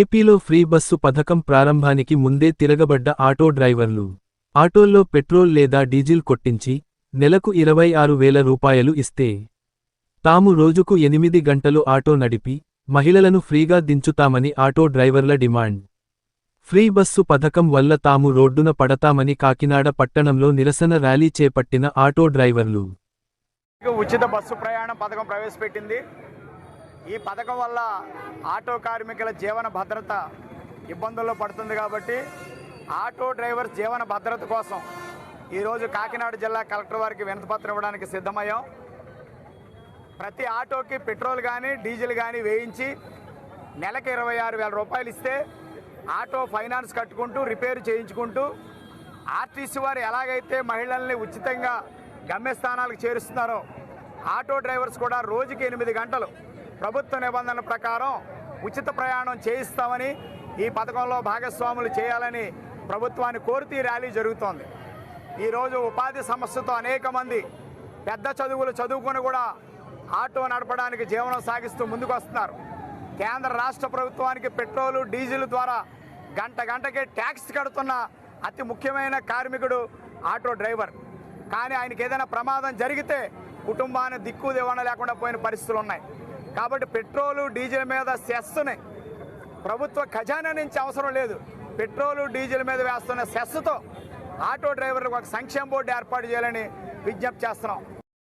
ఏపీలో free bus పథకం ప్రారంభానికి ముందే తిరగబడ్డ ఆటో డ్రైవర్లు. ఆటోల్లో పెట్రోల్ లేదా డీజిల్ కొట్టించి నెలకు ఇరవై ఆరు వేల రూపాయలు ఇస్తే తాము రోజుకు ఎనిమిది గంటలు ఆటో నడిపి మహిళలను ఫ్రీగా దించుతామని ఆటో డ్రైవర్ల డిమాండ్. ఫ్రీ బస్సు పథకం వల్ల తాము రోడ్డున పడతామని కాకినాడ పట్టణంలో నిరసన ర్యాలీ చేపట్టిన ఆటో డ్రైవర్లు. ఉచిత బస్సు ప్రయాణం పథకం ప్రవేశపెట్టింది. ఈ పథకం వల్ల ఆటో కార్మికుల జీవన భద్రత ఇబ్బందుల్లో పడుతుంది కాబట్టి ఆటో డ్రైవర్ జీవన భద్రత కోసం ఈరోజు కాకినాడ జిల్లా కలెక్టర్ వారికి వినతిపత్రం ఇవ్వడానికి సిద్ధమయ్యాం. ప్రతి ఆటోకి పెట్రోల్ కానీ డీజిల్ కానీ వేయించి నెలకి ఇరవై ఆరు వేల రూపాయలు ఇస్తే ఆటో ఫైనాన్స్ కట్టుకుంటూ రిపేర్ చేయించుకుంటూ ఆర్టీసీ వారు ఎలాగైతే మహిళల్ని ఉచితంగా గమ్యస్థానాలకు చేరుస్తున్నారో ఆటో డ్రైవర్స్ కూడా రోజుకి ఎనిమిది గంటలు ప్రభుత్వ నిబంధనల ప్రకారం ఉచిత ప్రయాణం చేయిస్తామని ఈ పథకంలో భాగస్వాములు చేయాలని ప్రభుత్వాన్ని కోరుతూ ఈ ర్యాలీ జరుగుతోంది. ఈరోజు ఉపాధి సమస్యతో అనేక మంది పెద్ద చదువులు చదువుకొని కూడా ఆటో నడపడానికి జీవనం సాగిస్తూ ముందుకు వస్తున్నారు కేంద్ర రాష్ట్ర ప్రభుత్వానికి పెట్రోలు డీజిల్ ద్వారా గంట గంటకి ట్యాక్స్ కడుతున్న అతి ముఖ్యమైన కార్మికుడు ఆటో డ్రైవర్. కానీ ఆయనకి ఏదైనా ప్రమాదం జరిగితే కుటుంబాన్ని దిక్కు దివాణ లేకుండా పోయిన పరిస్థితులు ఉన్నాయి. కాబట్టి పెట్రోలు డీజిల్ మీద సెస్సుని ప్రభుత్వ ఖజానా నుంచి అవసరం లేదు. పెట్రోలు డీజిల్ మీద వేస్తున్న సెస్తో ఆటో డ్రైవర్లకు ఒక సంక్షేమ బోర్డు ఏర్పాటు చేయాలని విజ్ఞప్తి చేస్తున్నాం.